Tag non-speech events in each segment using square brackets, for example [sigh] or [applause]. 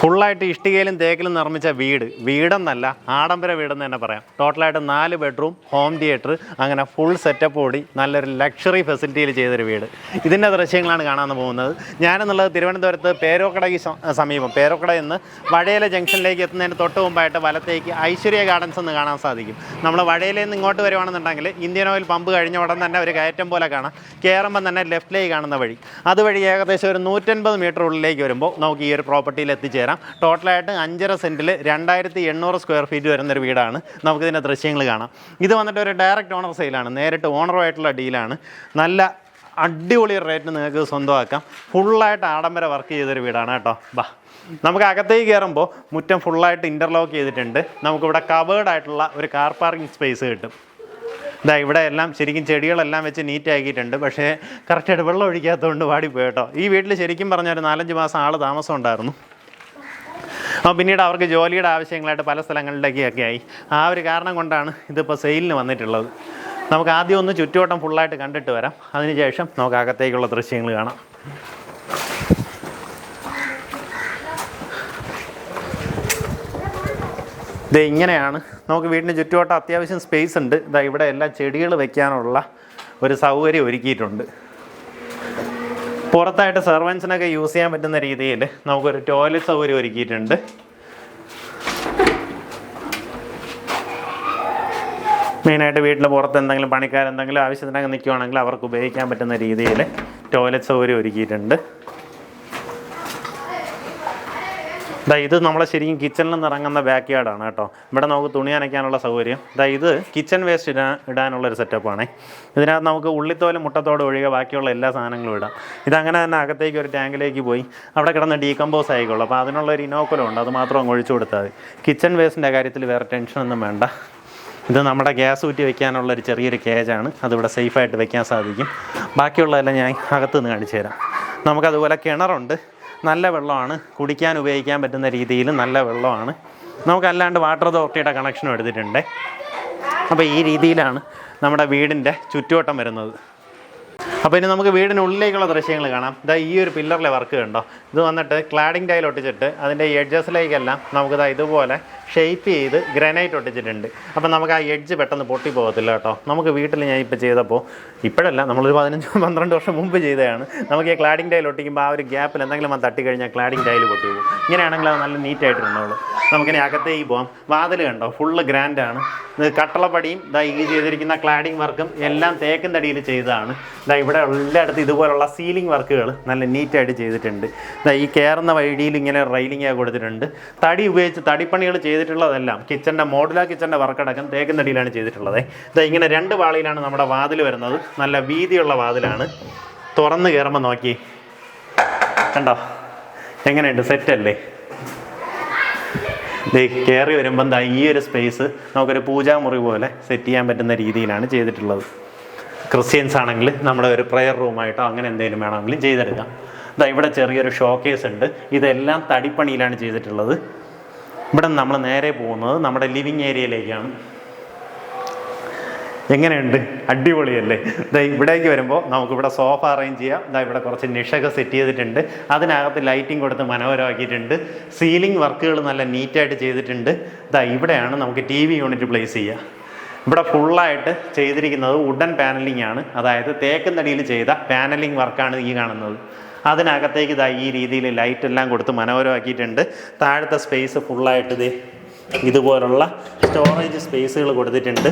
ഫുള്ളായിട്ട് ഇഷ്ടികയിലും തേക്കിലും നിർമ്മിച്ച വീട്. വീടെന്നല്ല ആഡംബര വീടെന്ന് തന്നെ പറയാം. ടോട്ടലായിട്ട് നാല് ബെഡ്റൂം ഹോം തിയേറ്റർ അങ്ങനെ ഫുൾ സെറ്റപ്പ് ഓടി നല്ലൊരു ലക്ഷറി ഫെസിലിറ്റിയിൽ ചെയ്തൊരു വീട്. ഇതിന്റെ ദൃശ്യങ്ങളാണ് കാണാൻ പോകുന്നത്. ഞാനെന്നുള്ളത് തിരുവനന്തപുരത്ത് പേരോക്കടയ്ക്ക് സമീപം. പേരോക്കട എന്ന് വഴയില ജംഗ്ഷനിലേക്ക് എത്തുന്നതിന് തൊട്ട് മുമ്പായിട്ട് വലത്തേക്ക് ഐശ്വര്യ ഗാർഡൻസ് എന്ന് കാണാൻ സാധിക്കും. നമ്മൾ വഴയിലയിൽ നിന്ന് ഇങ്ങോട്ട് വരുവാണെന്നുണ്ടെങ്കിൽ ഇന്ത്യൻ ഓയിൽ പമ്പ് കഴിഞ്ഞ ഉടൻ തന്നെ ഒരു കയറ്റം പോലെ കാണാം. കയറുമ്പം തന്നെ ലെഫ്റ്റിലേക്ക് കാണുന്ന വഴി. അതുവഴി ഏകദേശം ഒരു നൂറ്റൻപത് മീറ്റർ ഉള്ളിലേക്ക് വരുമ്പോൾ നമുക്ക് ഈ ഒരു പ്രോപ്പർട്ടിയിൽ എത്തിച്ചേരാം ടോട്ടലായിട്ട് അഞ്ചര സെന്റിൽ രണ്ടായിരത്തി എണ്ണൂറ് സ്ക്വയർ ഫീറ്റ് വരുന്നൊരു വീടാണ്. നമുക്കിതിന്റെ ദൃശ്യങ്ങൾ കാണാം. ഇത് വന്നിട്ട് ഒരു ഡയറക്റ്റ് ഓണർ സെയിലാണ് നേരിട്ട് ഓണറുമായിട്ടുള്ള ഡീലാണ് നല്ല അടിപൊളി റേറ്റിന് നിങ്ങൾക്ക് സ്വന്തമാക്കാം. ഫുള്ളായിട്ട് ആഡംബര വർക്ക് ചെയ്തൊരു വീടാണ് കേട്ടോ. ബാ. നമുക്ക് അകത്തേക്ക് കയറുമ്പോൾ മുറ്റം ഫുള്ളായിട്ട് ഇന്റർലോക്ക് ചെയ്തിട്ടുണ്ട്. നമുക്കിവിടെ കവേർഡ് ആയിട്ടുള്ള ഒരു കാർ പാർക്കിംഗ് സ്പേസ് കിട്ടും. ഇതാ ഇവിടെ എല്ലാം ശരിക്കും ചെടികളെല്ലാം വെച്ച് നീറ്റ് ആക്കിയിട്ടുണ്ട്. പക്ഷേ കറക്റ്റായിട്ട് വെള്ളം ഒഴിക്കാത്തതുകൊണ്ട് വാടിപ്പോയി കേട്ടോ. ഈ വീട്ടിൽ ശരിക്കും പറഞ്ഞാൽ ഒരു നാലഞ്ച് മാസം ആൾ താമസം ഉണ്ടായിരുന്നു. അപ്പോൾ പിന്നീട് അവർക്ക് ജോലിയുടെ ആവശ്യങ്ങളായിട്ട് പല സ്ഥലങ്ങളിലേക്കൊക്കെ ആയി. ആ ഒരു കാരണം കൊണ്ടാണ് ഇതിപ്പോൾ സെയിലിന് വന്നിട്ടുള്ളത്. നമുക്ക് ആദ്യം ഒന്ന് ചുറ്റുവട്ടം ഫുള്ളായിട്ട് കണ്ടിട്ട് വരാം. അതിനുശേഷം നമുക്ക് അകത്തേക്കുള്ള ദൃശ്യങ്ങൾ കാണാം. ഇത് ഇങ്ങനെയാണ്. നമുക്ക് വീടിന് ചുറ്റുവട്ടം അത്യാവശ്യം സ്പേസ് ഉണ്ട്. ഇതാ ഇവിടെ എല്ലാം ചെടികൾ വെക്കാനുള്ള ഒരു സൗകര്യം ഒരുക്കിയിട്ടുണ്ട്. പുറത്തായിട്ട് സെർവൻസിനൊക്കെ യൂസ് ചെയ്യാൻ പറ്റുന്ന രീതിയിൽ നമുക്കൊരു ടോയ്ലറ്റ് സൗകര്യം ഒരുക്കിയിട്ടുണ്ട്. മെയിനായിട്ട് വീട്ടിൽ പുറത്ത് എന്തെങ്കിലും പണിക്കാരെന്തെങ്കിലും ആവശ്യത്തിനൊക്കെ നിൽക്കുവാണെങ്കിൽ അവർക്ക് ഉപയോഗിക്കാൻ പറ്റുന്ന രീതിയിൽ ടോയ്ലറ്റ് സൗകര്യം ഒരുക്കിയിട്ടുണ്ട്. ദാ ഇത് നമ്മളെ ശരിക്കും കിച്ചണിൽ നിന്ന് ഇറങ്ങുന്ന ബാക്ക് യാർഡാണ് കേട്ടോ. ഇവിടെ നമുക്ക് തുണി അനയ്ക്കാനുള്ള സൗകര്യം. ഇതാ ഇത് കിച്ചൺ വേസ്റ്റ് ഇടാൻ ഇടാനുള്ള ഒരു സെറ്റപ്പാണ് ഇതിനകത്ത് നമുക്ക് ഉള്ളിത്തോലും മുട്ടത്തോട് ഒഴികെ ബാക്കിയുള്ള എല്ലാ സാധനങ്ങളും ഇടാം. ഇതങ്ങനെ തന്നെ അകത്തേക്ക് ഒരു ടാങ്കിലേക്ക് പോയി അവിടെ കിടന്ന് ഡീകമ്പോസ് ആയിക്കോളും. അപ്പോൾ അതിനുള്ള ഒരു ഇനോക്കുലം ഉണ്ട്. അത് മാത്രം അങ്ങ് ഒഴിച്ചു കൊടുത്താൽ മതി. കിച്ചൺ വേസ്റ്റിന്റെ കാര്യത്തിൽ വേറെ ടെൻഷനൊന്നും വേണ്ട. ഇത് നമ്മുടെ ഗ്യാസ് ഊറ്റി വെക്കാനുള്ള ഒരു ചെറിയൊരു കേജാണ് അതിവിടെ സേഫായിട്ട് വെക്കാൻ സാധിക്കും. ബാക്കിയുള്ളതെല്ലാം ഞാൻ അകത്തുനിന്ന് കാണിച്ചു തരാം. നമുക്കതുപോലെ കിണറുണ്ട്. നല്ല വെള്ളമാണ്. കുടിക്കാൻ ഉപയോഗിക്കാൻ പറ്റുന്ന രീതിയിൽ നല്ല വെള്ളമാണ്. നമുക്കല്ലാണ്ട് വാട്ടർ അതോറിറ്റിയുടെ കണക്ഷനും എടുത്തിട്ടുണ്ട്. അപ്പോൾ ഈ രീതിയിലാണ് നമ്മുടെ വീടിന്റെ ചുറ്റുവട്ടം വരുന്നത്. അപ്പോൾ ഇനി നമുക്ക് വീടിനുള്ളിലേക്കുള്ള ദൃശ്യങ്ങൾ കാണാം. ഇതാ ഈ ഒരു പില്ലറിലെ വർക്ക് കണ്ടോ? ഇത് വന്നിട്ട് ക്ലാഡിംഗ് ടൈൽ ഒട്ടിച്ചിട്ട് അതിന്റെ എഡ്ജസിലേക്കെല്ലാം നമുക്കിതാ ഇതുപോലെ ഷേപ്പ് ചെയ്ത് ഗ്രാനൈറ്റ് ഒട്ടിച്ചിട്ടുണ്ട്. അപ്പം നമുക്ക് ആ എഡ്ജ് പെട്ടെന്ന് പൊട്ടി പോകത്തില്ല കേട്ടോ. നമുക്ക് വീട്ടിൽ ഞാൻ ഇപ്പോൾ ചെയ്തപ്പോൾ ഇപ്പോഴല്ല നമ്മളൊരു പതിനഞ്ച് [laughs] പന്ത്രണ്ട് വർഷം മുമ്പ് ചെയ്തതാണ്. നമുക്ക് ഈ ക്ലാഡിംഗ് ടൈൽ ഒട്ടിക്കുമ്പോൾ ആ ഒരു ഗ്യാപ്പിൽ എന്തെങ്കിലും അത് തട്ടി കഴിഞ്ഞാൽ ക്ലാഡിംഗ് ടൈൽ പൊട്ടി പോകും. ഇങ്ങനെയാണെങ്കിൽ അത് നല്ല നീറ്റായിട്ടിരുന്നോളൂ നമുക്കിനി അകത്തേക്ക് പോകാം വാതിൽ കണ്ടോ? ഫുള്ള് ഗ്രാൻഡാണ് ഇത് കട്ടളപ്പടിയും ഇതാ ഈ ചെയ്തിരിക്കുന്ന ക്ലാഡിംഗ് വർക്കും എല്ലാം തേക്കും തടിയിൽ ചെയ്തതാണ്. ഇതാ ഇവിടെ എല്ലായിടത്തും ഇതുപോലുള്ള സീലിംഗ് വർക്കുകൾ നല്ല നീറ്റായിട്ട് ചെയ്തിട്ടുണ്ട്. ഇതാ ഈ കയറുന്ന വഴിയിൽ ഇങ്ങനെ റെയിലിംഗ് കൊടുത്തിട്ടുണ്ട്. തടി ഉപയോഗിച്ച് തടിപ്പണികൾ ചെയ്തിട്ടുള്ളതെല്ലാം. കിച്ചന്റെ മോഡുലാ കിച്ചന്റെ വർക്കടക്കം തേക്കുന്നടിയിലാണ് ചെയ്തിട്ടുള്ളത്. ഇതാ ഇങ്ങനെ രണ്ട് പാളിയിലാണ് നമ്മുടെ വാതിൽ വരുന്നത്. നല്ല വീതിയുള്ള വാതിലാണ്. തുറന്ന് കയറുമ്പോൾ നോക്കി. കണ്ടോ? എങ്ങനെയുണ്ട്? സെറ്റല്ലേ? കയറി വരുമ്പം ദാ ഈ ഒരു സ്പേസ് നമുക്കൊരു പൂജാമുറി പോലെ സെറ്റ് ചെയ്യാൻ പറ്റുന്ന രീതിയിലാണ് ചെയ്തിട്ടുള്ളത്. ക്രിസ്ത്യൻസ് ആണെങ്കിൽ നമ്മുടെ ഒരു പ്രെയർ റൂമായിട്ടോ അങ്ങനെ എന്തെങ്കിലും വേണമെങ്കിലും ചെയ്തെടുക്കാം. ഇതാ ഇവിടെ ചെറിയൊരു ഷോക്കേസ് ഉണ്ട്. ഇതെല്ലാം തടിപ്പണിയിലാണ് ചെയ്തിട്ടുള്ളത്. ഇവിടെ നമ്മൾ നേരെ പോകുന്നത് നമ്മുടെ ലിവിങ് ഏരിയയിലേക്കാണ്. എങ്ങനെയുണ്ട്? അടിപൊളിയല്ലേ? ഇതാ ഇവിടേക്ക് വരുമ്പോൾ നമുക്കിവിടെ സോഫ അറേഞ്ച് ചെയ്യാം. ഇതാ ഇവിടെ കുറച്ച് നിഷൊക്കെ സെറ്റ് ചെയ്തിട്ടുണ്ട്. അതിനകത്ത് ലൈറ്റിംഗ് കൊടുത്ത് മനോഹരമാക്കിയിട്ടുണ്ട്. സീലിംഗ് വർക്കുകൾ നല്ല നീറ്റായിട്ട് ചെയ്തിട്ടുണ്ട്. ഇതാ ഇവിടെയാണ് നമുക്ക് ടി വി യൂണിറ്റ് പ്ലേസ് ചെയ്യുക ഇവിടെ ഫുള്ളായിട്ട് ചെയ്തിരിക്കുന്നത് വുഡൻ പാനലിംഗ് ആണ്. അതായത് തേക്കുന്നടിയിൽ ചെയ്ത പാനലിംഗ് വർക്കാണ് ഈ കാണുന്നത്. അതിനകത്തേക്ക് ഇതാ ഈ രീതിയിൽ ലൈറ്റ് എല്ലാം കൊടുത്ത് മനോഹരമാക്കിയിട്ടുണ്ട്. താഴത്തെ സ്പേസ് ഫുള്ളായിട്ട് ഇത് ഇതുപോലുള്ള സ്റ്റോറേജ് സ്പേസുകൾ കൊടുത്തിട്ടുണ്ട്.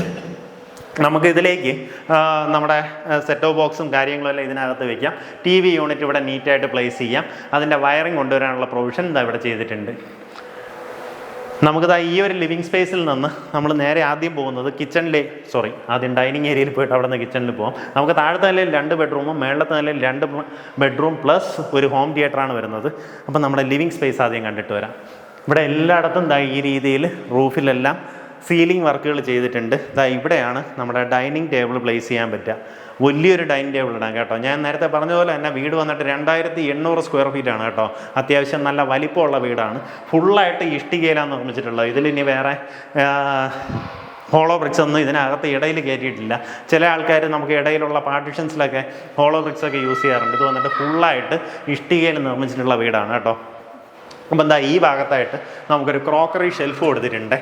നമുക്ക് ഇതിലേക്ക് നമ്മുടെ സെറ്റോ ബോക്സും കാര്യങ്ങളും എല്ലാം ഇതിനകത്ത് വെക്കാം. ടി വി യൂണിറ്റ് ഇവിടെ നീറ്റായിട്ട് പ്ലേസ് ചെയ്യാം. അതിന്റെ വയറിംഗ് കൊണ്ടുവരാനുള്ള പ്രൊവിഷൻ ഇതാ ഇവിടെ ചെയ്തിട്ടുണ്ട്. നമുക്കിതാ ഈ ഒരു ലിവിങ് സ്പേസിൽ നിന്ന് നമ്മൾ നേരെ ആദ്യം പോകുന്നത് കിച്ചണിലെ സോറി ആദ്യം ഡൈനിങ് ഏരിയയിൽ പോയിട്ട് അവിടെ നിന്ന് കിച്ചണിൽ പോകാം നമുക്ക് താഴത്തെ നിലയിൽ രണ്ട് ബെഡ്റൂമും മേളത്തെ നിലയിൽ രണ്ട് ബെഡ്റൂം പ്ലസ് ഒരു ഹോം തിയേറ്ററാണ് വരുന്നത്. അപ്പം നമ്മുടെ ലിവിങ് സ്പേസ് ആദ്യം കണ്ടിട്ട് വരാം. ഇവിടെ എല്ലായിടത്തും ഈ രീതിയിൽ റൂഫിലെല്ലാം സീലിംഗ് വർക്കുകൾ ചെയ്തിട്ടുണ്ട്. ഇതാ ഇവിടെയാണ് നമ്മുടെ ഡൈനിങ് ടേബിൾ പ്ലേസ് ചെയ്യാൻ പറ്റുക. വലിയൊരു ഡൈനിങ് ടേബിൾ ഇടാം കേട്ടോ. ഞാൻ നേരത്തെ പറഞ്ഞ പോലെ തന്നെ വീട് വന്നിട്ട് രണ്ടായിരത്തി എണ്ണൂറ് സ്ക്വയർ ഫീറ്റ് ആണ് കേട്ടോ. അത്യാവശ്യം നല്ല വലിപ്പമുള്ള വീടാണ്. ഫുള്ളായിട്ട് ഇഷ്ടികയിലാണ് നിർമ്മിച്ചിട്ടുള്ളത്. ഇതിലിനി വേറെ ഹോളോ ബ്രിക്സ് ഒന്നും ഇതിനകത്ത് ഇടയിൽ കയറ്റിയിട്ടില്ല. ചില ആൾക്കാർ നമുക്ക് ഇടയിലുള്ള പാർട്ടീഷൻസിലൊക്കെ ഹോളോ ബ്രിക്സ് ഒക്കെ യൂസ് ചെയ്യാറുണ്ട്. ഇത് വന്നിട്ട് ഫുള്ളായിട്ട് ഇഷ്ടികയിൽ നിർമ്മിച്ചിട്ടുള്ള വീടാണ് കേട്ടോ. അപ്പം എന്താ ഈ ഭാഗത്തായിട്ട് നമുക്കൊരു ക്രോക്കറി ഷെൽഫ് കൊടുത്തിട്ടുണ്ട്.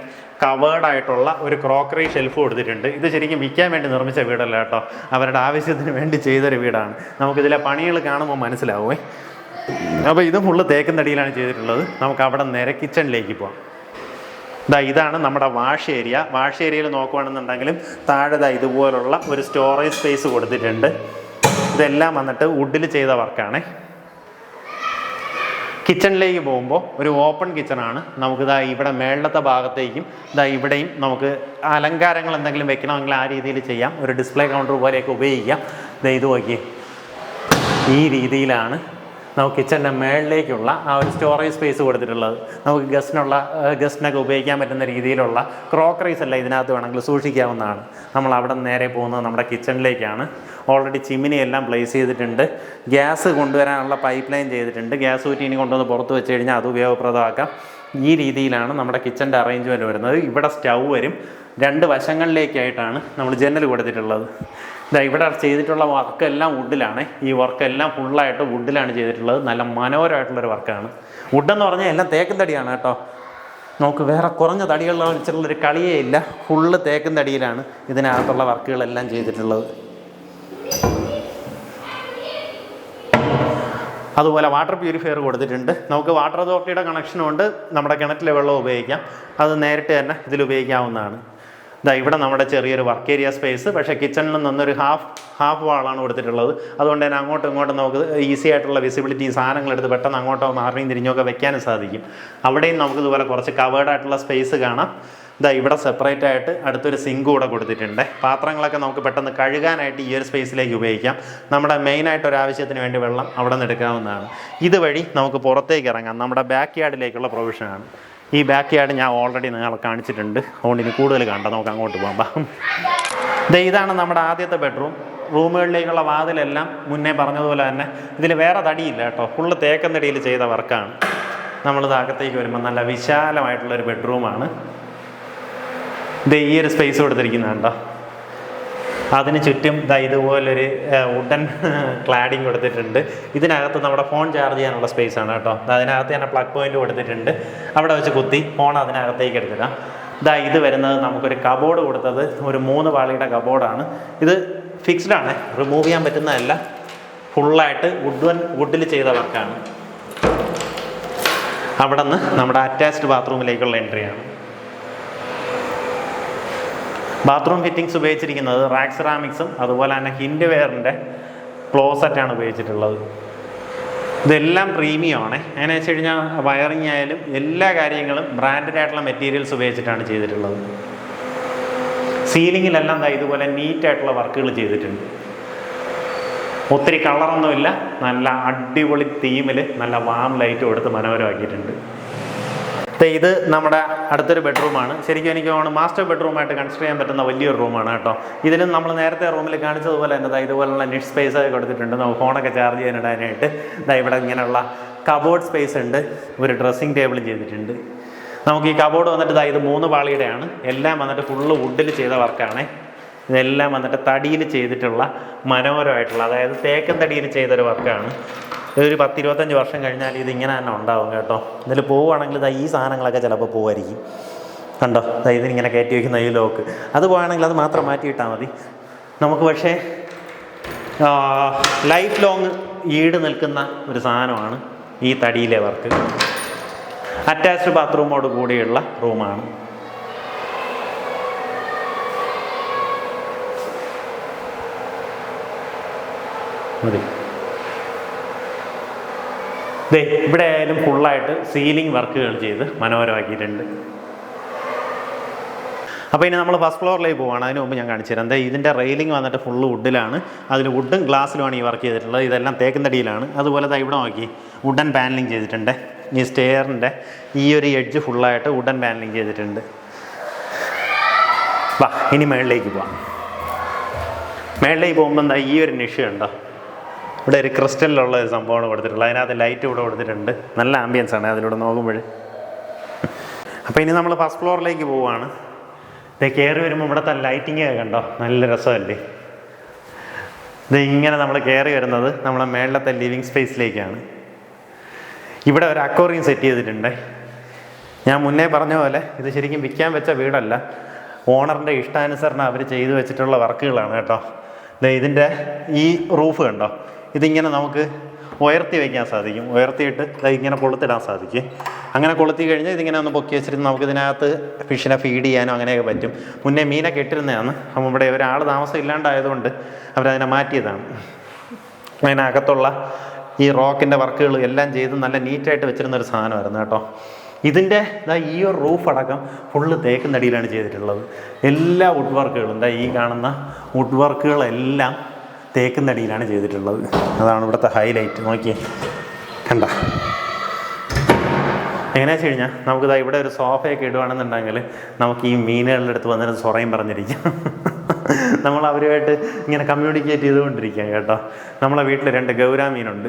കവേർഡ് ആയിട്ടുള്ള ഒരു ക്രോക്കറി ഷെൽഫ് കൊടുത്തിട്ടുണ്ട്. ഇത് ശരിക്കും വിൽക്കാൻ വേണ്ടി നിർമ്മിച്ച വീടല്ല കേട്ടോ. അവരുടെ ആവശ്യത്തിന് വേണ്ടി ചെയ്തൊരു വീടാണ്. നമുക്കിതിലെ പണികൾ കാണുമ്പോൾ മനസ്സിലാവുമേ. അപ്പോൾ ഇത് ഫുള്ള് തേക്കും തടിയിലാണ് ചെയ്തിട്ടുള്ളത്. നമുക്ക് അവിടെ നേരെ കിച്ചണിലേക്ക് പോകാം ഇതാ ഇതാണ് നമ്മുടെ വാഷ് ഏരിയ വാഷ് ഏരിയയിൽ നോക്കുകയാണെന്നുണ്ടെങ്കിലും താഴെ ദാ ഇതുപോലുള്ള ഒരു സ്റ്റോറേജ് സ്പേസ് കൊടുത്തിട്ടുണ്ട്. ഇതെല്ലാം വന്നിട്ട് വുഡിൽ ചെയ്ത വർക്കാണ് കിച്ചണിലേക്ക് പോകുമ്പോൾ ഒരു ഓപ്പൺ കിച്ചണാണ് നമുക്ക് ദാ ഇവിടെ മേളത്തെ ഭാഗത്തേക്കും ഇതാ ഇവിടെയും നമുക്ക് അലങ്കാരങ്ങൾ എന്തെങ്കിലും വെക്കണമെങ്കിൽ ആ രീതിയിൽ ചെയ്യാം. ഒരു ഡിസ്പ്ലേ കൗണ്ടർ പോലെയൊക്കെ ഉപയോഗിക്കാം. ഇത് നോക്കിയേ. ഈ രീതിയിലാണ് നമുക്ക് കിച്ചന്റെ മേളിലേക്കുള്ള ആ ഒരു സ്റ്റോറേജ് സ്പേസ് കൊടുത്തിട്ടുള്ളത്. നമുക്ക് ഗസ്റ്റിനുള്ള ഗസ്റ്റിനൊക്കെ ഉപയോഗിക്കാൻ പറ്റുന്ന രീതിയിലുള്ള ക്രോക്കറീസ് എല്ലാം ഇതിനകത്ത് വേണമെങ്കിൽ സൂക്ഷിക്കാവുന്നതാണ്. നമ്മൾ അവിടെ നേരെ പോകുന്നത് നമ്മുടെ കിച്ചണിലേക്കാണ് ഓൾറെഡി ചിമ്മിനി എല്ലാം പ്ലേസ് ചെയ്തിട്ടുണ്ട്. ഗ്യാസ് കൊണ്ടുവരാനുള്ള പൈപ്പ് ലൈൻ ചെയ്തിട്ടുണ്ട്. ഗ്യാസ് ഊറ്റി ഇനി കൊണ്ടുവന്ന് പുറത്ത് വെച്ച് കഴിഞ്ഞാൽ അത് ഉപയോഗപ്രദമാക്കാം. ഈ രീതിയിലാണ് നമ്മുടെ കിച്ചന്റെ അറേഞ്ച്മെന്റ് വരുന്നത്. ഇവിടെ സ്റ്റൗ വരും. രണ്ട് വശങ്ങളിലേക്കായിട്ടാണ് നമ്മൾ ജനൽ കൊടുത്തിട്ടുള്ളത്. ഇതാ ഇവിടെ ചെയ്തിട്ടുള്ള വർക്കെല്ലാം വുഡിലാണ് ഈ വർക്കെല്ലാം ഫുള്ളായിട്ട് വുഡിലാണ് ചെയ്തിട്ടുള്ളത്. നല്ല മനോഹരമായിട്ടുള്ളൊരു വർക്കാണ്. വുഡെന്ന് പറഞ്ഞാൽ എല്ലാം തേക്കും തടിയാണ് കേട്ടോ. നമുക്ക് വേറെ കുറഞ്ഞ തടികളിൽ വെച്ചിട്ടുള്ളൊരു കളിയേ ഇല്ല. ഫുള്ള് തേക്കും തടിയിലാണ് ഇതിനകത്തുള്ള വർക്കുകളെല്ലാം ചെയ്തിട്ടുള്ളത്. അതുപോലെ വാട്ടർ പ്യൂരിഫയർ കൊടുത്തിട്ടുണ്ട്. നമുക്ക് വാട്ടർ അതോറിറ്റിയുടെ കണക്ഷനും ഉണ്ട് നമ്മുടെ കിണറ്റിലെ വെള്ളം ഉപയോഗിക്കാം. അത് നേരിട്ട് തന്നെ ഇതിൽ ഉപയോഗിക്കാവുന്നതാണ്. ഇതാ ഇവിടെ നമ്മുടെ ചെറിയൊരു വർക്ക് ഏരിയ സ്പേസ് പക്ഷേ കിച്ചണിൽ നിന്നൊരു ഹാഫ് ഹാഫ് വാളാണ് കൊടുത്തിട്ടുള്ളത്. അതുകൊണ്ട് തന്നെ അങ്ങോട്ടും ഇങ്ങോട്ടും നമുക്ക് ഈസി ആയിട്ടുള്ള വിസിബിലിറ്റി സാധനങ്ങൾ എടുത്ത് പെട്ടെന്ന് അങ്ങോട്ടോ മാറിയും തിരിഞ്ഞൊക്കെ വെക്കാനും സാധിക്കും. അവിടെയും നമുക്ക് ഇതുപോലെ കുറച്ച് കവേർഡ് ആയിട്ടുള്ള സ്പേസ് കാണാം. ഇതാ ഇവിടെ സെപ്പറേറ്റ് ആയിട്ട് അടുത്തൊരു സിങ്ക് കൂടെ കൊടുത്തിട്ടുണ്ട്. പാത്രങ്ങളൊക്കെ നമുക്ക് പെട്ടെന്ന് കഴുകാനായിട്ട് ഈ ഒരു സ്പേസിലേക്ക് ഉപയോഗിക്കാം. നമ്മുടെ മെയിനായിട്ട് ഒരു ആവശ്യത്തിന് വേണ്ടി വെള്ളം അവിടെ നിന്ന് എടുക്കാവുന്നതാണ്. ഇതുവഴി നമുക്ക് പുറത്തേക്ക് ഇറങ്ങാം. നമ്മുടെ ബാക്ക് യാർഡിലേക്കുള്ള പ്രൊവിഷനാണ് ഈ ബാക്ക് യാർഡ് ഞാൻ ഓൾറെഡി നിങ്ങളെ കാണിച്ചിട്ടുണ്ട്. അതുകൊണ്ട് ഇനി കൂടുതൽ കണ്ട നമുക്ക് അങ്ങോട്ട് പോകാം. ദേ ഇതാണ് നമ്മുടെ ആദ്യത്തെ ബെഡ്റൂം റൂമുകളിലേക്കുള്ള വാതിലെല്ലാം മുന്നേ പറഞ്ഞതുപോലെ തന്നെ ഇതിൽ വേറെ തടിയില്ല കേട്ടോ. ഫുള്ള് തേക്കന്തടിയിൽ ചെയ്ത വർക്കാണ് നമ്മൾ അകത്തേക്ക് വരുമ്പോൾ നല്ല വിശാലമായിട്ടുള്ളൊരു ബെഡ്റൂമാണ് ഇത് ഈ ഒരു സ്പേസ് കൊടുത്തിരിക്കുന്നുണ്ടോ അതിന് ചുറ്റും ദാ ഇതുപോലൊരു വുഡൻ ക്ലാഡിങ് [laughs] കൊടുത്തിട്ടുണ്ട്. ഇതിനകത്ത് നമ്മുടെ ഫോൺ ചാർജ് ചെയ്യാനുള്ള സ്പേസ് ആണ് കേട്ടോ. അതിനകത്ത് തന്നെ പ്ലഗ് പോയിന്റ് കൊടുത്തിട്ടുണ്ട്. അവിടെ വെച്ച് കുത്തി ഫോൺ അതിനകത്തേക്ക് എടുത്തിടാം ഇതാ ഇത് വരുന്നത് നമുക്കൊരു കബോർഡ് കൊടുത്തത് ഒരു മൂന്ന് പാളിയുടെ കബോർഡാണ് ഇത് ഫിക്സ്ഡ് ആണ്. റിമൂവ് ചെയ്യാൻ പറ്റുന്നതല്ല. ഫുള്ളായിട്ട് വുഡ് വുഡിൽ ചെയ്ത വർക്കാണ് അവിടെ നിന്ന് നമ്മുടെ അറ്റാച്ച്ഡ് ബാത്റൂമിലേക്കുള്ള എൻട്രിയാണ് ബാത്റൂം ഫിറ്റിങ്സ് ഉപയോഗിച്ചിരിക്കുന്നത് റാക്ക് സെറാമിക്സും അതുപോലെ തന്നെ ഹിൻഡ് വെയറിന്റെ ക്ലോസറ്റാണ് ഉപയോഗിച്ചിട്ടുള്ളത്. ഇതെല്ലാം പ്രീമിയം ആണ്. എങ്ങനെ വെച്ച് കഴിഞ്ഞാൽ വയറിംഗ് ആയാലും എല്ലാ കാര്യങ്ങളും ബ്രാൻഡഡ് ആയിട്ടുള്ള മെറ്റീരിയൽസ് ഉപയോഗിച്ചിട്ടാണ് ചെയ്തിട്ടുള്ളത്. സീലിങ്ങിലെല്ലാം ഇതുപോലെ നീറ്റായിട്ടുള്ള വർക്കുകൾ ചെയ്തിട്ടുണ്ട്. ഒത്തിരി കളറൊന്നുമില്ല നല്ല അടിപൊളി തീമിൽ നല്ല വാം ലൈറ്റ് കൊടുത്ത് മനോഹരമാക്കിയിട്ടുണ്ട്. ഇത് നമ്മുടെ അടുത്തൊരു ബെഡ്റൂമാണ്. ശരിക്കും എനിക്ക് തോന്നുന്നു മാസ്റ്റർ ബെഡ്റൂമായിട്ട് കൺസിഡർ ചെയ്യാൻ പറ്റുന്ന വലിയൊരു റൂമാണ് കേട്ടോ. ഇതിലും നമ്മൾ നേരത്തെ റൂമിൽ കാണിച്ചതുപോലെ തന്നെ ഇതുപോലുള്ള നെറ്റ് സ്പേസ് ഒക്കെ കൊടുത്തിട്ടുണ്ട്. നമുക്ക് ഫോണൊക്കെ ചാർജ് ചെയ്യാനിടാനായിട്ട് ഇതാ ഇവിടെ ഇങ്ങനെയുള്ള കബോർഡ് സ്പേസ് ഉണ്ട്. ഒരു ഡ്രസ്സിങ് ടേബിൾ ചെയ്തിട്ടുണ്ട്. നമുക്ക് ഈ കബോർഡ് വന്നിട്ട് ദാ ഇത് മൂന്ന് പാളിയുടെയാണ്. എല്ലാം വന്നിട്ട് ഫുള്ള് വുഡിൽ ചെയ്ത വർക്കാണ് ഇതെല്ലാം വന്നിട്ട് തടിയിൽ ചെയ്തിട്ടുള്ള മനോഹരമായിട്ടുള്ള അതായത് തേക്കൻ തടിയിൽ ചെയ്തൊരു വർക്കാണ് ഇതൊരു പത്തിരുപത്തഞ്ച് വർഷം കഴിഞ്ഞാൽ ഇത് ഇങ്ങനെ തന്നെ ഉണ്ടാവും കേട്ടോ. ഇതിൽ പോവുകയാണെങ്കിൽ ദാ ഈ സാധനങ്ങളൊക്കെ ചിലപ്പോൾ പോവായിരിക്കും. കണ്ടോ? ഇതിനിങ്ങനെ കയറ്റി വയ്ക്കുന്ന ഈ ലോക്ക്. അത് പോവുകയാണെങ്കിൽ അത് മാത്രം മാറ്റിയിട്ടാൽ മതി. നമുക്ക് പക്ഷേ ലൈഫ് ലോങ് ഈട് നിൽക്കുന്ന ഒരു സാധനമാണ് ഈ തടിയിലെ വർക്ക്. അറ്റാച്ച്ഡ് ബാത്റൂമോട് കൂടിയുള്ള റൂമാണ് മതി. ദേ ഇവിടെ ആയാലും ഫുള്ളായിട്ട് സീലിംഗ് വർക്കുകൾ ചെയ്ത് മനോഹരമാക്കിയിട്ടുണ്ട്. അപ്പോൾ ഇനി നമ്മൾ ഫസ്റ്റ് ഫ്ലോറിലേക്ക് പോവാണ്. അതിന് മുമ്പ് ഞാൻ കാണിച്ചു തരാം. ദേ ഇതിന്റെ റെയിലിംഗ് വന്നിട്ട് ഫുള്ള് വുഡിലാണ് അതിൽ വുഡും ഗ്ലാസ്സിലുമാണ് ഈ വർക്ക് ചെയ്തിട്ടുള്ളത്. ഇതെല്ലാം തേക്കുന്നടിയിലാണ് അതുപോലെ തന്നെ ഇവിടെ നോക്കി. വുഡൻ പാനലിംഗ് ചെയ്തിട്ടുണ്ട്. ഈ സ്റ്റെയറിന്റെ ഈ ഒരു എഡ്ജ് ഫുള്ളായിട്ട് വുഡൻ പാനലിംഗ് ചെയ്തിട്ടുണ്ട്. വാ ഇനി മേളിലേക്ക് പോവാം. മേളിലേക്ക് പോകുമ്പോൾ എന്താ ഈ ഒരു നിഷ ഉണ്ടോ ഇവിടെ ഒരു ക്രിസ്റ്റലിലുള്ള ഒരു സംഭവമാണ് കൊടുത്തിട്ടുള്ളത്. അതിനകത്ത് ലൈറ്റ് ഇവിടെ കൊടുത്തിട്ടുണ്ട്. നല്ല ആംബിയൻസ് ആണ് അതിലൂടെ നോക്കുമ്പോൾ അപ്പോൾ ഇനി നമ്മൾ ഫസ്റ്റ് ഫ്ലോറിലേക്ക് പോവുകയാണ് ഇത് കയറി വരുമ്പോൾ ഇവിടുത്തെ ലൈറ്റിംഗ് കണ്ടോ? നല്ല രസമല്ലേ? ഇത് ഇങ്ങനെ നമ്മൾ കയറി വരുന്നത് നമ്മളെ മേളിലത്തെ ലിവിങ് സ്പേസിലേക്കാണ് ഇവിടെ ഒരു അക്വറിയം സെറ്റ് ചെയ്തിട്ടുണ്ട്. ഞാൻ മുന്നേ പറഞ്ഞ പോലെ ഇത് ശരിക്കും വിൽക്കാൻ വെച്ച വീടല്ല. ഓണറിന്റെ ഇഷ്ടാനുസരണം അവർ ചെയ്തു വെച്ചിട്ടുള്ള വർക്കുകളാണ് കേട്ടോ. ഇതിന്റെ ഈ റൂഫ് കണ്ടോ? ഇതിങ്ങനെ നമുക്ക് ഉയർത്തി വയ്ക്കാൻ സാധിക്കും. ഉയർത്തിയിട്ട് ഇങ്ങനെ കൊളുത്തിടാൻ സാധിക്കും. അങ്ങനെ കൊളുത്തി കഴിഞ്ഞാൽ ഇതിങ്ങനെ ഒന്ന് പൊക്കി വെച്ചിരുന്ന് നമുക്ക് ഇതിനകത്ത് ഫിഷിനെ ഫീഡ് ചെയ്യാനോ അങ്ങനെയൊക്കെ പറ്റും. മുന്നേ മീനൊക്കെ ഇട്ടിരുന്നതാണ് അപ്പം ഇവിടെ ഒരാൾ താമസം ഇല്ലാണ്ടായതുകൊണ്ട് അവരതിനെ മാറ്റിയതാണ്. അതിനകത്തുള്ള ഈ റോക്കിന്റെ വർക്കുകൾ എല്ലാം ചെയ്ത് നല്ല നീറ്റായിട്ട് വെച്ചിരുന്ന ഒരു സാധനമായിരുന്നു കേട്ടോ. ഇതിന്റെ ഇതാ ഈ ഒരു റൂഫ് അടക്കം ഫുള്ള് തേക്കുന്നടിയിലാണ് ചെയ്തിട്ടുള്ളത്. എല്ലാ വുഡ് വർക്കുകളും ഇതാ ഈ കാണുന്ന വുഡ് വർക്കുകളെല്ലാം തേക്കുന്നടിയിലാണ് ചെയ്തിട്ടുള്ളത്. അതാണ് ഇവിടുത്തെ ഹൈലൈറ്റ് നോക്കിയേ കണ്ട. എങ്ങനെയാ വെച്ച് കഴിഞ്ഞാൽ നമുക്കിതാ ഇവിടെ ഒരു സോഫയൊക്കെ ഇടുവാണെന്നുണ്ടെങ്കിൽ നമുക്ക് ഈ മീനുകളുടെ അടുത്ത് വന്നിട്ട് സൊറയും പറഞ്ഞിരിക്കാം. നമ്മൾ അവരുമായിട്ട് ഇങ്ങനെ കമ്മ്യൂണിക്കേറ്റ് ചെയ്തുകൊണ്ടിരിക്കുകയാണ് കേട്ടോ. നമ്മളെ വീട്ടിൽ രണ്ട് ഗൗരാമീനുണ്ട്.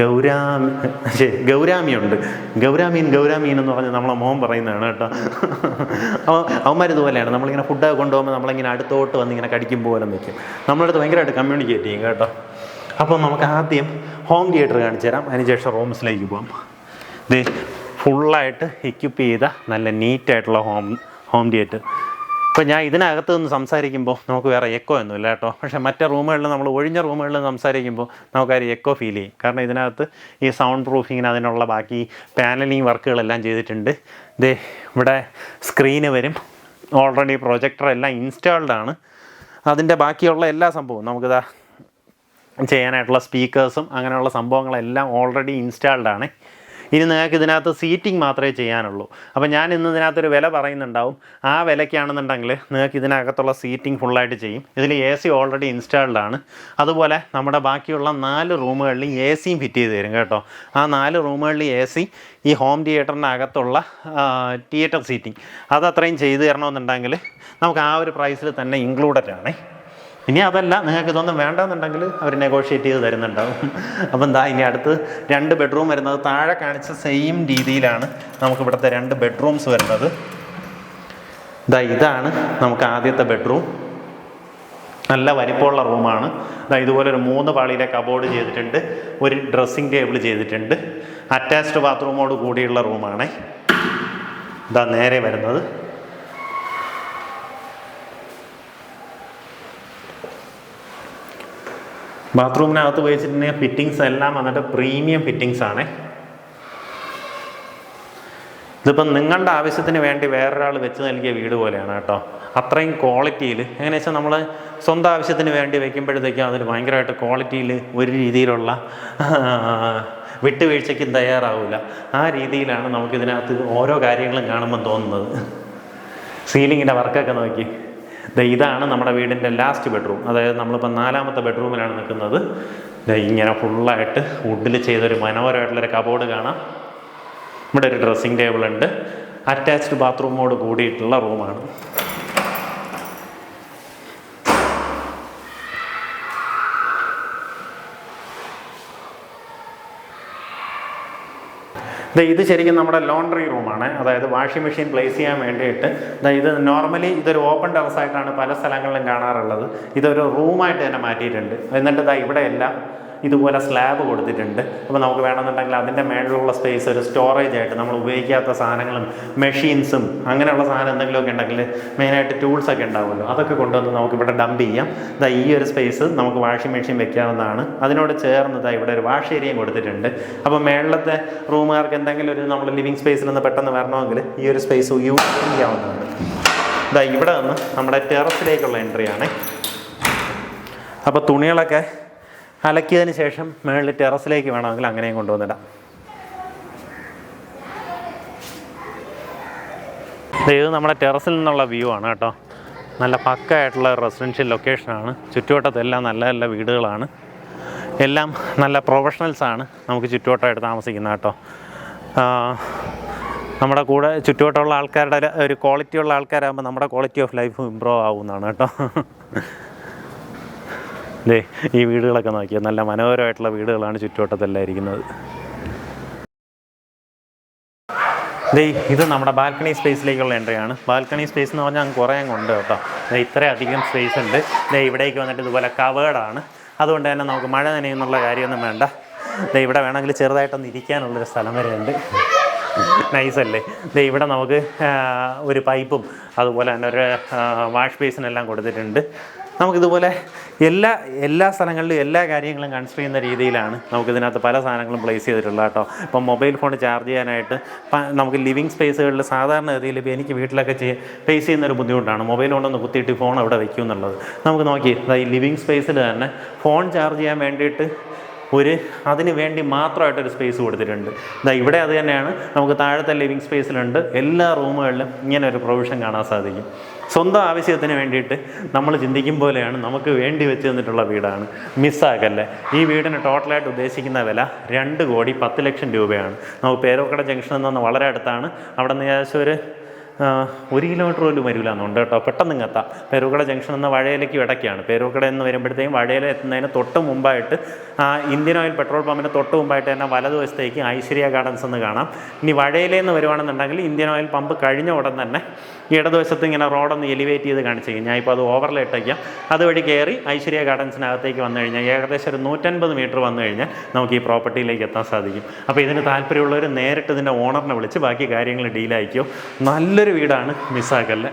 ഗൗരാമി ശരി ഗൗരാമിയുണ്ട്. ഗൗരാമീൻ ഗൗരാമീൻ എന്ന് പറഞ്ഞ് നമ്മളെ മോൻ പറയുന്നതാണ് കേട്ടോ. അപ്പോൾ അവന്മാർ ഇതുപോലെയാണ്. നമ്മളിങ്ങനെ ഫുഡൊക്കെ കൊണ്ടുപോകുമ്പോൾ നമ്മളിങ്ങനെ അടുത്തോട്ട് വന്ന് ഇങ്ങനെ കടിക്കും പോലെ നിൽക്കും നമ്മളടുത്ത് ഭയങ്കരമായിട്ട് കമ്മ്യൂണിക്കേറ്റ് ചെയ്യും കേട്ടോ. അപ്പോൾ നമുക്ക് ആദ്യം ഹോം തിയേറ്റർ കാണിച്ചു തരാം. അതിനുശേഷം റൂംസിലേക്ക് പോകാം ഇത് ഫുള്ളായിട്ട് എക്യുപ്പ് ചെയ്ത നല്ല നീറ്റായിട്ടുള്ള ഹോം ഹോം തിയേറ്റർ ഇപ്പോൾ ഞാൻ ഇതിനകത്ത് നിന്ന് സംസാരിക്കുമ്പോൾ നമുക്ക് വേറെ എക്കോ ഒന്നുമില്ല കേട്ടോ. പക്ഷേ മറ്റേ റൂമുകളിൽ നമ്മൾ ഒഴിഞ്ഞ റൂമുകളിൽ സംസാരിക്കുമ്പോൾ നമുക്കൊരു എക്കോ ഫീൽ ചെയ്യും. കാരണം ഇതിനകത്ത് ഈ സൗണ്ട് പ്രൂഫിങ്ങിന് അതിനുള്ള ബാക്കി പാനലിങ് വർക്കുകളെല്ലാം ചെയ്തിട്ടുണ്ട്. ദേ ഇവിടെ സ്ക്രീന് വരും. ഓൾറെഡി പ്രൊജക്ടർ എല്ലാം ഇൻസ്റ്റാൾഡ് ആണ്. അതിന്റെ ബാക്കിയുള്ള എല്ലാ സംഭവവും നമുക്കിതാ ചെയ്യാനായിട്ടുള്ള സ്പീക്കേഴ്സും അങ്ങനെയുള്ള സംഭവങ്ങളെല്ലാം ഓൾറെഡി ഇൻസ്റ്റാൾഡ് ആണ്. ഇനി നിങ്ങൾക്ക് ഇതിനകത്ത് സീറ്റിംഗ് മാത്രമേ ചെയ്യാനുള്ളൂ. അപ്പോൾ ഞാൻ ഇന്ന് ഇതിനകത്തൊരു വില പറയുന്നുണ്ടാവും. ആ വിലയ്ക്കാണെന്നുണ്ടെങ്കിൽ നിങ്ങൾക്ക് ഇതിനകത്തുള്ള സീറ്റിംഗ് ഫുള്ളായിട്ട് ചെയ്യും. ഇതിൽ എ സി ഓൾറെഡി ഇൻസ്റ്റാൾഡ് ആണ്. അതുപോലെ നമ്മുടെ ബാക്കിയുള്ള നാല് റൂമുകളിൽ എ സിയും ഫിറ്റ് ചെയ്ത് തരും കേട്ടോ. ആ നാല് റൂമുകളിൽ എ സി ഈ ഹോം തിയേറ്ററിന്റെ അകത്തുള്ള തിയേറ്റർ സീറ്റിംഗ് അത് അത്രയും ചെയ്തു തരണമെന്നുണ്ടെങ്കിൽ നമുക്ക് ആ ഒരു പ്രൈസിൽ തന്നെ ഇൻക്ലൂഡഡ് ആണേ. ഇനി അതല്ല നിങ്ങൾക്ക് ഇതൊന്നും വേണ്ടെന്നുണ്ടെങ്കിൽ അവർ നെഗോഷിയേറ്റ് ചെയ്ത് തരുന്നുണ്ടാവും. അപ്പം എന്താ ഇനി അടുത്ത് രണ്ട് ബെഡ്റൂം വരുന്നത്. താഴെ കാണിച്ച സെയിം രീതിയിലാണ് നമുക്ക് ഇവിടുത്തെ രണ്ട് ബെഡ്റൂംസ് വരുന്നത്. ഇതാ ഇതാണ് നമുക്ക് ആദ്യത്തെ ബെഡ്റൂം നല്ല വലിപ്പമുള്ള റൂമാണ് ഇതാ ഇതുപോലെ ഒരു മൂന്ന് പാളിയിലെ കബോർഡ് ചെയ്തിട്ടുണ്ട്. ഒരു ഡ്രസ്സിങ് ടേബിൾ ചെയ്തിട്ടുണ്ട്. അറ്റാച്ച്ഡ് ബാത്റൂമോട് കൂടിയുള്ള റൂമാണ് ഇതാ നേരെ വരുന്നത്. ബാത്റൂമിനകത്ത് ഉപയോഗിച്ചിട്ടുണ്ടെങ്കിൽ ഫിറ്റിങ്സ് എല്ലാം വന്നിട്ട് പ്രീമിയം ഫിറ്റിങ്സ് ആണ്. ഇതിപ്പം നിങ്ങളുടെ ആവശ്യത്തിന് വേണ്ടി വേറൊരാൾ വെച്ച് നൽകിയ വീട് പോലെയാണ് കേട്ടോ. അത്രയും ക്വാളിറ്റിയിൽ എങ്ങനെയാണെന്ന് വെച്ചാൽ നമ്മൾ സ്വന്തം ആവശ്യത്തിന് വേണ്ടി വെക്കുമ്പോഴത്തേക്കും അതിൽ ഭയങ്കരമായിട്ട് ക്വാളിറ്റിയിൽ ഒരു രീതിയിലുള്ള വിട്ടുവീഴ്ചയ്ക്കും തയ്യാറാവില്ല. ആ രീതിയിലാണ് നമുക്കിതിനകത്ത് ഓരോ കാര്യങ്ങളും കാണുമ്പോൾ തോന്നുന്നത്. സീലിങ്ങിന്റെ വർക്കൊക്കെ നോക്കി. ഇതാണ് നമ്മുടെ വീടിന്റെ ലാസ്റ്റ് ബെഡ്റൂം അതായത് നമ്മളിപ്പോൾ നാലാമത്തെ ബെഡ്റൂമിലാണ് നിൽക്കുന്നത്. ഇങ്ങനെ ഫുള്ളായിട്ട് വുഡിൽ ചെയ്തൊരു മനോഹരമായിട്ടുള്ളൊരു കബോർഡ് കാണാം. ഇവിടെ ഒരു ഡ്രസ്സിങ് ടേബിൾ ഉണ്ട്. അറ്റാച്ച്ഡ് ബാത്റൂമോട് കൂടിയിട്ടുള്ള റൂമാണ് ഇത് ശരിക്കും നമ്മുടെ ലോണ്ടറി റൂമാണ് അതായത് വാഷിംഗ് മെഷീൻ പ്ലേസ് ചെയ്യാൻ വേണ്ടിയിട്ട്. ഇത് നോർമലി ഇതൊരു ഓപ്പൺ ടെറസ് ആയിട്ടാണ് പല സ്ഥലങ്ങളിലും കാണാറുള്ളത്. ഇതൊരു റൂമായിട്ട് തന്നെ മാറ്റിയിട്ടുണ്ട്. എന്നിട്ട് ഇതാ ഇവിടെ എല്ലാം ഇതുപോലെ സ്ലാബ് കൊടുത്തിട്ടുണ്ട്. അപ്പോൾ നമുക്ക് വേണമെന്നുണ്ടെങ്കിൽ അതിന്റെ മേളിലുള്ള സ്പേസ് ഒരു സ്റ്റോറേജ് ആയിട്ട് നമ്മൾ ഉപയോഗിക്കാത്ത സാധനങ്ങളും മെഷീൻസും അങ്ങനെയുള്ള സാധനം എന്തെങ്കിലുമൊക്കെ ഉണ്ടെങ്കിൽ മെയിനായിട്ട് ടൂൾസ് ഒക്കെ ഉണ്ടാവുമല്ലോ. അതൊക്കെ കൊണ്ടുവന്ന് നമുക്ക് ഇവിടെ ഡംപ് ചെയ്യാം. ഇതാ ഈ ഒരു സ്പേസ് നമുക്ക് വാഷിംഗ് മെഷീൻ വെക്കാവുന്നതാണ്. അതിനോട് ചേർന്ന് ഇതാ ഇവിടെ ഒരു വാഷ് ഏരിയയും കൊടുത്തിട്ടുണ്ട്. അപ്പോൾ മേളിലത്തെ റൂമുകാർക്ക് എന്തെങ്കിലും ഒരു നമ്മൾ ലിവിങ് സ്പേസിൽ നിന്ന് പെട്ടെന്ന് വരണമെങ്കിൽ ഈ ഒരു സ്പേസ് യൂസ് ചെയ്യാവുന്നതാണ്. ഇതാ ഇവിടെ നിന്ന് നമ്മുടെ ടെറസിലേക്കുള്ള എൻട്രി ആണ്. അപ്പോൾ തുണികളൊക്കെ അലക്കിയതിന് ശേഷം മുകളിൽ ടെറസിലേക്ക് വേണമെങ്കിൽ അങ്ങനെയും കൊണ്ടുവന്നിടാം. ഇത് നമ്മുടെ ടെറസിൽ നിന്നുള്ള വ്യൂ ആണ് കേട്ടോ. നല്ല പക്കായിട്ടുള്ള റെസിഡൻഷ്യൽ ലൊക്കേഷനാണ് ചുറ്റുവട്ടത്തെല്ലാം നല്ല നല്ല വീടുകളാണ്. എല്ലാം നല്ല പ്രൊഫഷണൽസാണ് നമുക്ക് ചുറ്റുവട്ടമായിട്ട് താമസിക്കുന്നത് കേട്ടോ. നമ്മുടെ കൂടെ ചുറ്റുവട്ടമുള്ള ആൾക്കാരുടെ ഒരു ക്വാളിറ്റി ഉള്ള ആൾക്കാരാകുമ്പോൾ നമ്മുടെ ക്വാളിറ്റി ഓഫ് ലൈഫ് ഇമ്പ്രൂവ് ആവുന്നതാണ് കേട്ടോ. ദേ ഈ വീടുകളൊക്കെ നോക്കിയാൽ നല്ല മനോഹരമായിട്ടുള്ള വീടുകളാണ് ചുറ്റുവട്ടത്തെല്ലാം ഇരിക്കുന്നത്. ദേ ഇത് നമ്മുടെ ബാൽക്കണി സ്പേസിലേക്കുള്ള എൻട്രിയാണ്. ബാൽക്കണി സ്പേസ് എന്ന് പറഞ്ഞാൽ കുറേ ഉണ്ട് കേട്ടോ. ഇത്രയധികം സ്പേസ് ഉണ്ട്. ദേ ഇവിടേക്ക് വന്നിട്ട് ഇതുപോലെ കവേർഡാണ്. അതുകൊണ്ട് തന്നെ നമുക്ക് മഴ നനയുന്നുള്ള കാര്യമൊന്നും വേണ്ട. ദേ ഇവിടെ വേണമെങ്കിൽ ചെറുതായിട്ടൊന്ന് ഇരിക്കാനുള്ളൊരു സ്ഥലം വരെ ഉണ്ട് നൈസല്ലേ. ദേ ഇവിടെ നമുക്ക് ഒരു പൈപ്പും അതുപോലെ തന്നെ ഒരു വാഷ് ബേസിനെല്ലാം കൊടുത്തിട്ടുണ്ട്. നമുക്കിതുപോലെ എല്ലാ എല്ലാ സ്ഥലങ്ങളിലും എല്ലാ കാര്യങ്ങളും കൺസിഡർ ചെയ്യുന്ന രീതിയിലാണ് നമുക്കിതിനകത്ത് പല സാധനങ്ങളും പ്ലേസ് ചെയ്തിട്ടുള്ളത് കേട്ടോ. ഇപ്പം മൊബൈൽ ഫോൺ ചാർജ് ചെയ്യാനായിട്ട് നമുക്ക് ലിവിങ് സ്പേസുകളിൽ സാധാരണ ഗതിയിൽ ഇപ്പോൾ എനിക്ക് വീട്ടിലൊക്കെ ചെയ്യ ഫേസ് ചെയ്യുന്ന ഒരു ബുദ്ധിമുട്ടാണ് മൊബൈൽ കൊണ്ടൊന്ന് കുത്തിയിട്ട് ഫോൺ അവിടെ വയ്ക്കും എന്നുള്ളത്. നമുക്ക് നോക്കി ഈ ലിവിങ് സ്പേസിൽ തന്നെ ഫോൺ ചാർജ് ചെയ്യാൻ വേണ്ടിയിട്ട് ഒരു അതിന് വേണ്ടി മാത്രമായിട്ടൊരു സ്പേസ് കൊടുത്തിട്ടുണ്ട്. ഇതാ ഇവിടെ അത് തന്നെയാണ്. നമുക്ക് താഴത്തെ ലിവിങ് സ്പേസിലുണ്ട് എല്ലാ റൂമുകളിലും ഇങ്ങനെ ഒരു പ്രൊവിഷൻ കാണാൻ സാധിക്കും. സ്വന്തം ആവശ്യത്തിന് വേണ്ടിയിട്ട് നമ്മൾ ചിന്തിക്കും പോലെയാണ് നമുക്ക് വേണ്ടി വെച്ച് തന്നിട്ടുള്ള വീടാണ്. മിസ്സാക്കല്ലേ ഈ വീടിന് ടോട്ടലായിട്ട് ഉദ്ദേശിക്കുന്ന വില രണ്ട് കോടി പത്ത് ലക്ഷം രൂപയാണ്. നമുക്ക് പേരോക്കട ജംഗ്ഷനിൽ നിന്ന് വളരെ അടുത്താണ്. അവിടെ നിന്ന് ഏകദേശം ഒരു ഒരു കിലോമീറ്റർ പോലും വരില്ല എന്നുണ്ട് കേട്ടോ. പെട്ടെന്ന് എത്താം. പേരൂക്കട ജംഗ്ഷൻ എന്ന വഴയിലേക്ക് ഇടയ്ക്കാണ് പേരൂക്കട എന്ന് വരുമ്പോഴത്തേക്കും വഴയിൽ എത്തുന്നതിന് തൊട്ട് മുമ്പായിട്ട് ഇന്ത്യൻ ഓയിൽ പെട്രോൾ പമ്പിന് തൊട്ട് മുമ്പായിട്ട് തന്നെ വലതുവശത്തേക്ക് ഐശ്വര്യ ഗാർഡൻസ് എന്ന് കാണാം. ഇനി വഴയിലേന്ന് വരുവാണെന്നുണ്ടെങ്കിൽ ഇന്ത്യൻ ഓയിൽ പമ്പ് കഴിഞ്ഞ ഉടൻ തന്നെ ഇടതുവശത്ത് ഇങ്ങനെ റോഡൊന്ന് എലിവേറ്റ് ചെയ്ത് കാണിച്ചേക്കും ഞാൻ ഇപ്പോൾ അത് ഓവർലേ ഇട്ടേക്കാം അതുവഴി കയറി ഐശ്വര്യ ഗാർഡൻസിനകത്തേക്ക് വന്നു കഴിഞ്ഞാൽ ഏകദേശം ഒരു നൂറ്റൻപത് മീറ്റർ വന്നു കഴിഞ്ഞാൽ നമുക്ക് ഈ പ്രോപ്പർട്ടിയിലേക്ക് എത്താൻ സാധിക്കും. അപ്പോൾ ഇതിന് താല്പര്യമുള്ളവർ നേരിട്ട് ഇതിന്റെ ഓണറിനെ വിളിച്ച് ബാക്കി കാര്യങ്ങൾ ഡീലായിക്കോ നല്ലൊരു വീടാണ് മിസ്സാക്കല്ലേ